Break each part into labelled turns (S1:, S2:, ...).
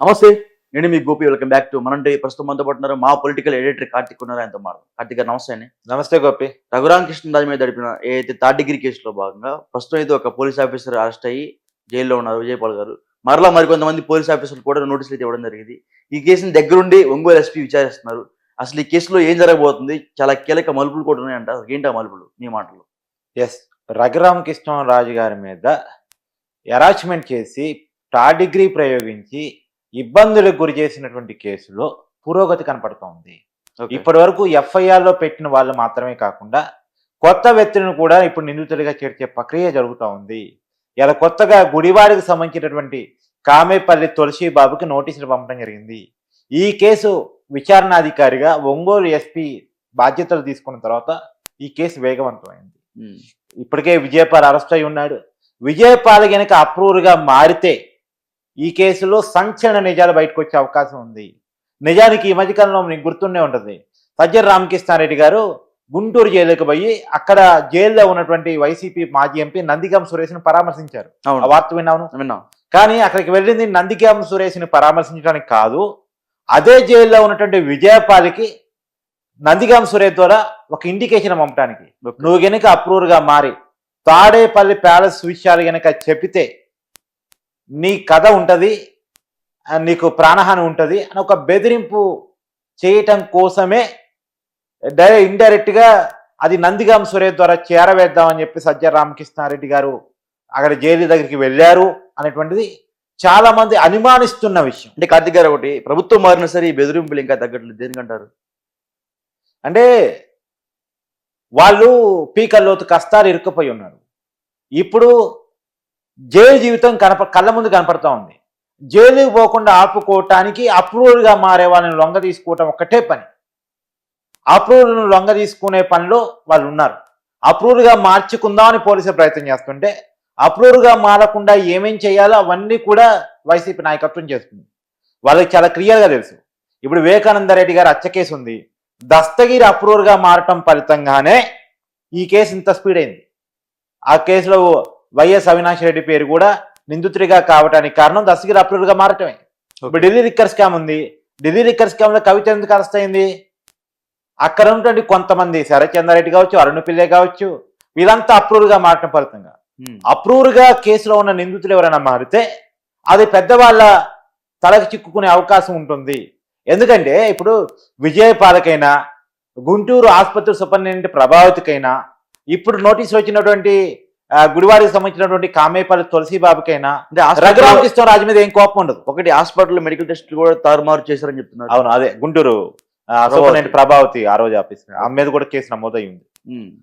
S1: నమస్తే నేను మీ గోపి. వెల్కమ్ బ్యాక్ టు మనంటే ప్రస్తుతం మనతో పాటు ఉన్నారు మా పొలిటికల్ ఎడిటర్ కార్తిక్ ఉన్నారు. ఆయనతో మాట కార్తిక్ గారు నమస్తే అండి.
S2: నమస్తే గోపి.
S1: రఘురామ కృష్ణరాజు మీద నడిపిన ఏదైతే థర్డ్ డిగ్రీ కేసులో భాగంగా ప్రస్తుతం అయితే ఒక పోలీస్ ఆఫీసర్ అరెస్ట్ అయ్యి జైల్లో ఉన్నారు విజయపాల్ గారు. మరలా మరికొంతమంది పోలీస్ ఆఫీసర్లు కూడా నోటీసులు అయితే ఇవ్వడం జరిగింది. ఈ కేసుని దగ్గరుండి ఒంగోలు ఎస్పీ విచారిస్తున్నారు. అసలు ఈ కేసులో ఏం జరగబోతుంది? చాలా కీలక మలుపులు కూడా ఉన్నాయంట. ఏంటి ఆ మలుపులు? మీ మాటలు.
S2: ఎస్ రఘురామ కృష్ణరాజు గారి మీద అరాచ్మెంట్ చేసి టా డిగ్రీ ప్రయోగించి ఇబ్బందులకు గురి చేసినటువంటి కేసులో పురోగతి కనపడుతోంది. ఇప్పటి వరకు ఎఫ్ఐఆర్లో పెట్టిన వాళ్ళు మాత్రమే కాకుండా కొత్త వ్యక్తులను కూడా ఇప్పుడు నిందితుడిగా చేర్చే ప్రక్రియ జరుగుతూ ఉంది ఇలా కొత్తగా గుడివాడికి సంబంధించినటువంటి కామేపల్లి తులసి బాబుకి నోటీసులు పంపడం జరిగింది. ఈ కేసు విచారణాధికారిగా ఒంగోలు ఎస్పీ బాధ్యతలు తీసుకున్న తర్వాత ఈ కేసు వేగవంతమైంది. ఇప్పటికే విజయపాల్ అరెస్ట్ అయి ఉన్నాడు. విజయపాల్ గనక అప్రూవర్గా మారితే ఈ కేసులో సంచలన నిజాలు బయటకు వచ్చే అవకాశం ఉంది. నిజానికి ఈ మధ్యకాలంలో మీకు గుర్తుండే ఉంటుంది. సజ్జర్ రామకృష్ణారెడ్డి గారు గుంటూరు జైలుకి పోయి అక్కడ జైల్లో ఉన్నటువంటి వైసీపీ మాజీ ఎంపీ నందిగం సురేష్ను పరామర్శించారు. ఆ వార్త విన్నాను
S1: విన్నాం.
S2: కానీ అక్కడికి వెళ్ళింది నందిగం సురేష్ని పరామర్శించడానికి కాదు. అదే జైల్లో ఉన్నటువంటి విజయపాలికి నందిగాం సురేష్ ద్వారా ఒక ఇండికేషన్ పంపడానికి. నువ్వు గనక అప్రూవర్గా మారి తాడేపల్లి ప్యాలెస్ విషయాలు గనక చెప్పితే నీ కథ ఉంటుంది నీకు ప్రాణహాని ఉంటుంది అని ఒక బెదిరింపు చేయటం కోసమే డై ఇండైరెక్ట్గా అది నందిగాం సురేష్ ద్వారా చేరవేద్దామని చెప్పి సజ్జ రామకృష్ణారెడ్డి గారు అక్కడ జైలు దగ్గరికి వెళ్ళారు అనేటువంటిది చాలా మంది అనుమానిస్తున్న విషయం.
S1: అంటే కార్తిక్ గారు ఒకటి ప్రభుత్వం మారిన సరే ఈ బెదిరింపులు ఇంకా తగ్గట్లేదు దేనికంటారు?
S2: అంటే వాళ్ళు పీకల్లోతు కష్టాలు ఇరుక్కుపోయి ఉన్నారు. ఇప్పుడు జైలు జీవితం కనప కళ్ళ ముందు కనపడుతూ ఉంది. జైలుకి పోకుండా ఆపుకోవటానికి అప్రూవల్గా మారే వాళ్ళని లొంగ తీసుకోవటం ఒక్కటే పని. అప్రూవల్ను లొంగ తీసుకునే పనిలో వాళ్ళు ఉన్నారు. అప్రూవల్గా మార్చుకుందామని పోలీసులు ప్రయత్నం చేస్తుంటే అప్రూవల్గా మారకుండా ఏమేం చేయాలో అవన్నీ కూడా వైసీపీ నాయకత్వం చేస్తుంది. వాళ్ళకి చాలా క్లియర్గా తెలుసు. ఇప్పుడు వివేకానంద రెడ్డి గారు అచ్చ కేసు ఉంది. దస్తగిరి అప్రూవల్గా మారటం ఫలితంగానే ఈ కేసు ఇంత స్పీడ్ అయింది. ఆ కేసులో వైఎస్ అవినాష్ రెడ్డి పేరు కూడా నిందితుడిగా కావడానికి కారణం దస్తగిరి అప్రూవర్గా మారటమే. ఇప్పుడు ఢిల్లీ లిక్కర్ స్కామ్ ఉంది. ఢిల్లీ లిక్కర్ స్కామ్లో కవిత ఎందుకు అరెస్ట్ అయింది? అక్కడ ఉన్నటువంటి కొంతమంది శరత్చంద్రారెడ్డి కావచ్చు అరుణ్ పిల్లే కావచ్చు వీళ్ళంతా అప్రూవర్గా మారటం ఫలితంగా. అప్రూవర్గా కేసులో ఉన్న నిందితులు ఎవరైనా మారితే అది పెద్దవాళ్ళ తలకు చిక్కుకునే అవకాశం ఉంటుంది. ఎందుకంటే ఇప్పుడు విజయపాలకైనా గుంటూరు ఆసుపత్రి సూపరింటెండెంట్ ప్రభావితకైనా ఇప్పుడు నోటీసులు వచ్చినటువంటి ఆ, గుడివాడికి సంబంధించినటువంటి కామేపల్లి తులసిబాబుకైనా
S1: అంటే హాస్పిటల్
S2: రఘురామకృష్ణరాజు మీద ఏం కోపం ఉండదు.
S1: ఒకటి హాస్పిటల్ మెడికల్ టెస్ట్లు కూడా తారుమారు చేశారని చెప్తున్నారు.
S2: అవును అదే గుంటూరు సూపరింటెండెంట్ ప్రభావతి ఆ రోజు ఆఫీస్ ఆమె మీద కూడా కేసు నమోదై ఉంది.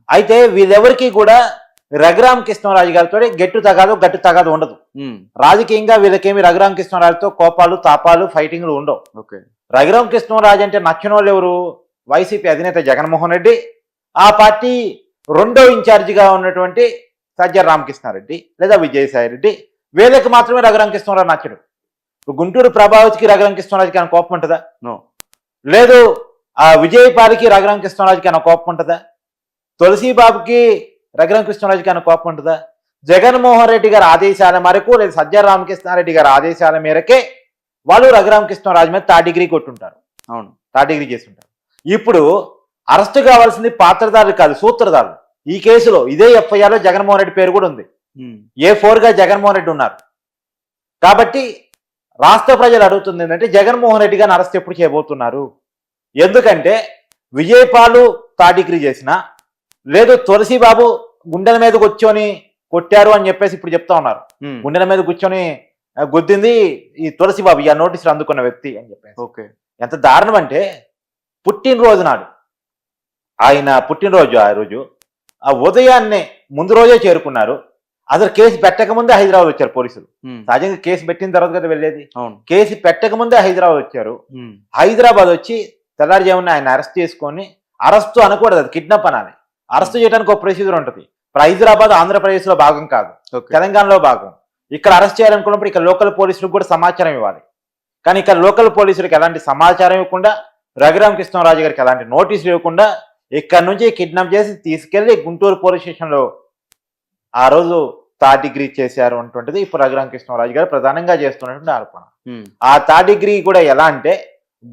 S2: అయితే వీళ్ళెవరికి కూడా రఘురామ కృష్ణరాజు గారితో గట్టు తగాదు గట్టు తగాదు ఉండదు. రాజకీయంగా వీళ్ళకేమి రఘురామ కృష్ణరాజుతో కోపాలు తాపాలు ఫైటింగ్లు ఉండవు.
S1: ఓకే.
S2: రఘురామ కృష్ణరాజు అంటే నచ్చిన వాళ్ళు ఎవరు? వైసీపీ అధినేత జగన్మోహన్ రెడ్డి. ఆ పార్టీ రెండో ఇన్ఛార్జిగా ఉన్నటువంటి సజ్జ రామకృష్ణారెడ్డి లేదా విజయసాయి రెడ్డి వీళ్ళకి మాత్రమే రఘురామ కృష్ణరాజు నచ్చడు. గుంటూరు ప్రభావతికి రఘురామ కృష్ణరాజుకి కోపం ఉంటుందా?
S1: నో.
S2: లేదు ఆ విజయపాలికి రఘురామ కృష్ణరాజుకి కోపం ఉంటుందా? తులసీబాబుకి బాబుకి రఘురామ కోపం ఉంటుందా? జగన్మోహన్ రెడ్డి గారి ఆదేశాల మేరకు లేదా సజ్జ రామకృష్ణారెడ్డి గారి ఆదేశాల మేరకే వాళ్ళు రఘురామకృష్ణరాజు మీద థర్డ్ డిగ్రీ కొట్టుంటారు.
S1: అవును
S2: థర్డ్ డిగ్రీ చేస్తుంటారు. ఇప్పుడు అరెస్ట్ కావాల్సింది పాత్రదారులు కాదు సూత్రధారులు ఈ కేసులో ఇదే ఎఫ్ఐఆర్లో జగన్మోహన్ రెడ్డి పేరు కూడా ఉంది. ఏ గా జగన్మోహన్ రెడ్డి ఉన్నారు. కాబట్టి రాష్ట్ర ప్రజలు అడుగుతుంది ఏంటంటే జగన్మోహన్ రెడ్డి గారిని అరెస్ట్ ఎప్పుడు చేయబోతున్నారు? ఎందుకంటే విజయపాలు డిగ్రీ చేసిన లేదు తులసి బాబు గుండెల మీద కూర్చొని కొట్టారు అని చెప్పేసి ఇప్పుడు చెప్తా ఉన్నారు. గుండెల మీద కూర్చొని గుద్దింది ఈ తులసి బాబు ఈ నోటీసులు అందుకున్న వ్యక్తి అని చెప్పేసి.
S1: ఓకే.
S2: ఎంత దారుణం అంటే పుట్టినరోజు నాడు ఆయన పుట్టినరోజు ఆ రోజు ఆ ఉదయాన్నే ముందు రోజే చేరుకున్నారు. అసలు కేసు పెట్టక ముందే హైదరాబాద్ వచ్చారు పోలీసులు. సహజంగా కేసు పెట్టిన తర్వాత కదా వెళ్ళేది. కేసు పెట్టక ముందే హైదరాబాద్ వచ్చారు. హైదరాబాద్ వచ్చి తెల్లారుజామున ఆయన అరెస్ట్ చేసుకొని అరెస్ట్ అనకూడదు అది కిడ్నాప్ అనాలి. అరెస్ట్ చేయడానికి ఒక ప్రొసీజర్ ఉంటుంది. ఇప్పుడు హైదరాబాద్ ఆంధ్రప్రదేశ్లో భాగం కాదు తెలంగాణలో భాగం. ఇక్కడ అరెస్ట్ చేయాలనుకున్నప్పుడు ఇక్కడ లోకల్ పోలీసులకు కూడా సమాచారం ఇవ్వాలి. కానీ ఇక్కడ లోకల్ పోలీసులకు ఎలాంటి సమాచారం ఇవ్వకుండా రఘురామ కృష్ణరాజు గారికి ఎలాంటి నోటీసులు ఇవ్వకుండా ఇక్కడ నుంచి కిడ్నాప్ చేసి తీసుకెళ్ళి గుంటూరు పోలీస్ స్టేషన్లో ఆ రోజు థర్డ్ డిగ్రీ చేశారు అటువంటిది ఇప్పుడు రఘురామ కృష్ణరాజు గారు ప్రధానంగా చేస్తున్నటువంటి ఆరోపణ. ఆ థర్డ్ డిగ్రీ కూడా ఎలా అంటే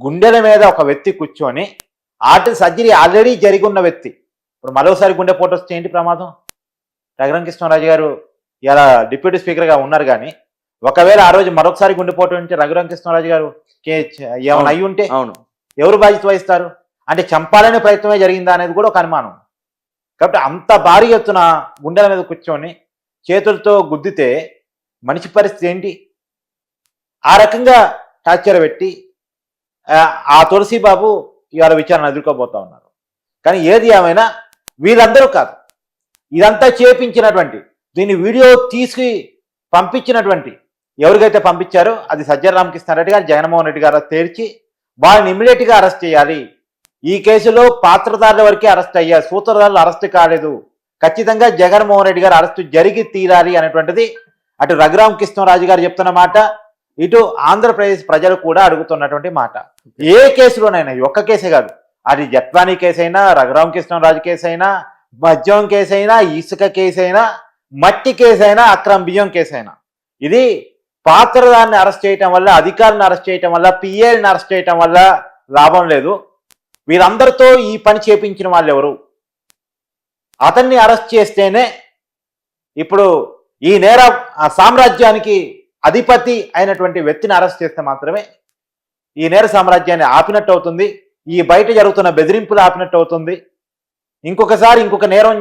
S2: గుండెల మీద ఒక వ్యక్తి కూర్చొని ఆర్ట్ సర్జరీ ఆల్రెడీ జరిగి ఉన్న వ్యక్తి. ఇప్పుడు మరోసారి గుండెపోటు వస్తే ఏంటి ప్రమాదం. రఘురామ కృష్ణరాజు గారు ఇలా డిప్యూటీ స్పీకర్గా ఉన్నారు కానీ ఒకవేళ ఆ రోజు మరొకసారి గుండెపోటు ఉంటే రఘురామ కృష్ణరాజు గారు ఏమైనా అయి ఉంటే
S1: అవును.
S2: ఎవరు బాధ్యత వహిస్తారు? అంటే చంపాలనే ప్రయత్నమే జరిగిందా అనేది కూడా ఒక అనుమానం. కాబట్టి అంత భారీ ఎత్తున గుండెల మీద కూర్చొని చేతులతో గుద్దితే మనిషి పరిస్థితి ఏంటి? ఆ రకంగా టార్చర్ పెట్టి ఆ, తులసి బాబు ఇవాళ విచారణ ఎదుర్కోబోతా ఉన్నారు. కానీ ఏది ఏమైనా వీళ్ళందరూ కాదు. ఇదంతా చేపించినటువంటి దీన్ని వీడియో తీసి పంపించినటువంటి ఎవరికైతే పంపించారో అది సజ్జన రామకృష్ణారెడ్డి గారు జగన్మోహన్ రెడ్డి గారు తేల్చి వాళ్ళని ఇమ్మీడియట్గా అరెస్ట్ చేయాలి. ఈ కేసులో పాత్రదారుల వరకే అరెస్ట్ అయ్యారు సూత్రధారులు అరెస్ట్ కాలేదు. ఖచ్చితంగా జగన్మోహన్ రెడ్డి గారు అరెస్ట్ జరిగి తీరాలి అనేటువంటిది అటు రఘురామ కృష్ణరాజు గారు చెప్తున్న మాట ఇటు ఆంధ్రప్రదేశ్ ప్రజలు కూడా అడుగుతున్నటువంటి మాట. ఏ కేసులోనైనా ఒక్క కేసే కాదు. అది జట్వానీ కేసు అయినా రఘురామ కృష్ణరాజు కేసు అయినా మద్యం కేసు అయినా ఇసుక కేసు అయినా మట్టి కేసు అయినా అక్రమ బియ్యం కేసు అయినా ఇది పాత్రదాన్ని అరెస్ట్ చేయటం వల్ల అధికారులను అరెస్ట్ చేయటం వల్ల పిఏని అరెస్ట్ చేయటం వల్ల లాభం లేదు. వీరందరితో ఈ పని చేపించిన వాళ్ళు ఎవరు అతన్ని అరెస్ట్ చేస్తేనే ఇప్పుడు ఈ నేర సామ్రాజ్యానికి అధిపతి అయినటువంటి వ్యక్తిని అరెస్ట్ చేస్తే మాత్రమే ఈ నేర సామ్రాజ్యాన్ని ఆపినట్టు అవుతుంది. ఈ బయట జరుగుతున్న బెదిరింపులు ఆపినట్టు అవుతుంది. ఇంకొకసారి ఇంకొక నేరం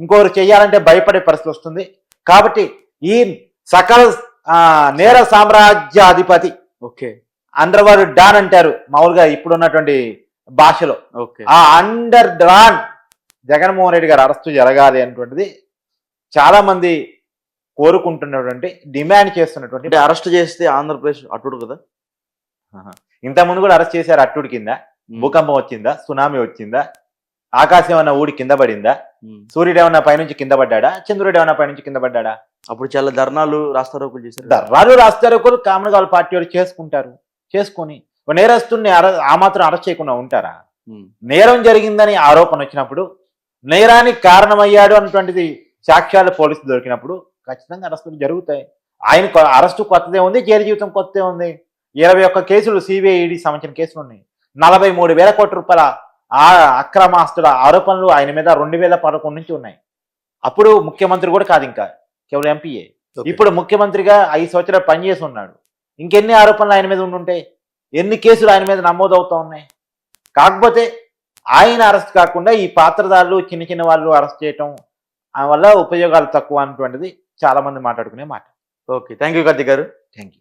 S2: ఇంకొకరు చేయాలంటే భయపడే పరిస్థితి వస్తుంది. కాబట్టి ఈ సకల నేర సామ్రాజ్యాధిపతి
S1: ఓకే.
S2: అండర్వర్ డాన్ అంటారు. మామూలుగా ఇప్పుడు ఉన్నటువంటి భాషలో. ఆ అండర్ డాన్ జగన్మోహన్ రెడ్డి గారు అరెస్టు జరగాలి అనేటువంటిది చాలా మంది కోరుకుంటున్నటువంటి డిమాండ్ చేస్తున్నటువంటి
S1: అంటే అరెస్ట్ చేస్తే ఆంధ్రప్రదేశ్ అట్టుడు కదా?
S2: ఇంతకుముందు కూడా అరెస్ట్ చేశారు అట్టుడి కింద. భూకంపం వచ్చిందా? సునామీ వచ్చిందా? ఆకాశం ఏమన్నా ఊడి కింద పడిందా. సూర్యుడు ఏమన్నా పైనుంచి కింద పడ్డాడా? చంద్రుడు ఏమన్నా పైనుంచి కింద పడ్డాడా?
S1: అప్పుడు చాలా ధర్నాలు రాస్తారోకులు చేశారు
S2: దర్రాలు రాస్తారు ఒకరు కామన్ గాల్ పార్టీ వాళ్ళు చేసుకుంటారు. చేసుకొని ఒక నేరస్తుడిని అర- ఆ మాత్రం అరెస్ట్ చేయకుండా ఉంటారా? నేరం జరిగిందని ఆరోపణ వచ్చినప్పుడు నేరానికి కారణమయ్యాడు అన్నటువంటిది సాక్ష్యాలు పోలీసులు దొరికినప్పుడు ఖచ్చితంగా అరెస్టులు జరుగుతాయి. ఆయన అరెస్టు కొత్తదే ఉంది జైలు జీవితం కొత్తదే ఉంది. ఇరవై ఒక్క కేసులు సిబిఐ ఈడీ సంబంధించిన కేసులు ఉన్నాయి. నలభై మూడు వేల కోట్ల రూపాయల ఆ అక్రమాస్తుల ఆరోపణలు ఆయన మీద రెండు వేల పదకొండు నుంచి ఉన్నాయి. అప్పుడు ముఖ్యమంత్రి కూడా కాదు ఇంకా కేవలం ఎంపీఏ. ఇప్పుడు ముఖ్యమంత్రిగా ఐదు సంవత్సరాలు పనిచేసి ఉన్నాడు. ఇంకెన్ని ఆరోపణలు ఆయన మీద ఉండుంటాయి ఎన్ని కేసులు ఆయన మీద నమోదు అవుతా ఉన్నాయి? కాకపోతే ఆయన అరెస్ట్ కాకుండా ఈ పాత్రదారులు చిన్న చిన్న వాళ్ళు అరెస్ట్ చేయటం ఆ వల్ల ఉపయోగాలు తక్కువ అన్నటువంటిది చాలా మంది మాట్లాడుకునే మాట.
S1: ఓకే. థ్యాంక్ యూ కార్తిక్ గారు.
S2: Thank you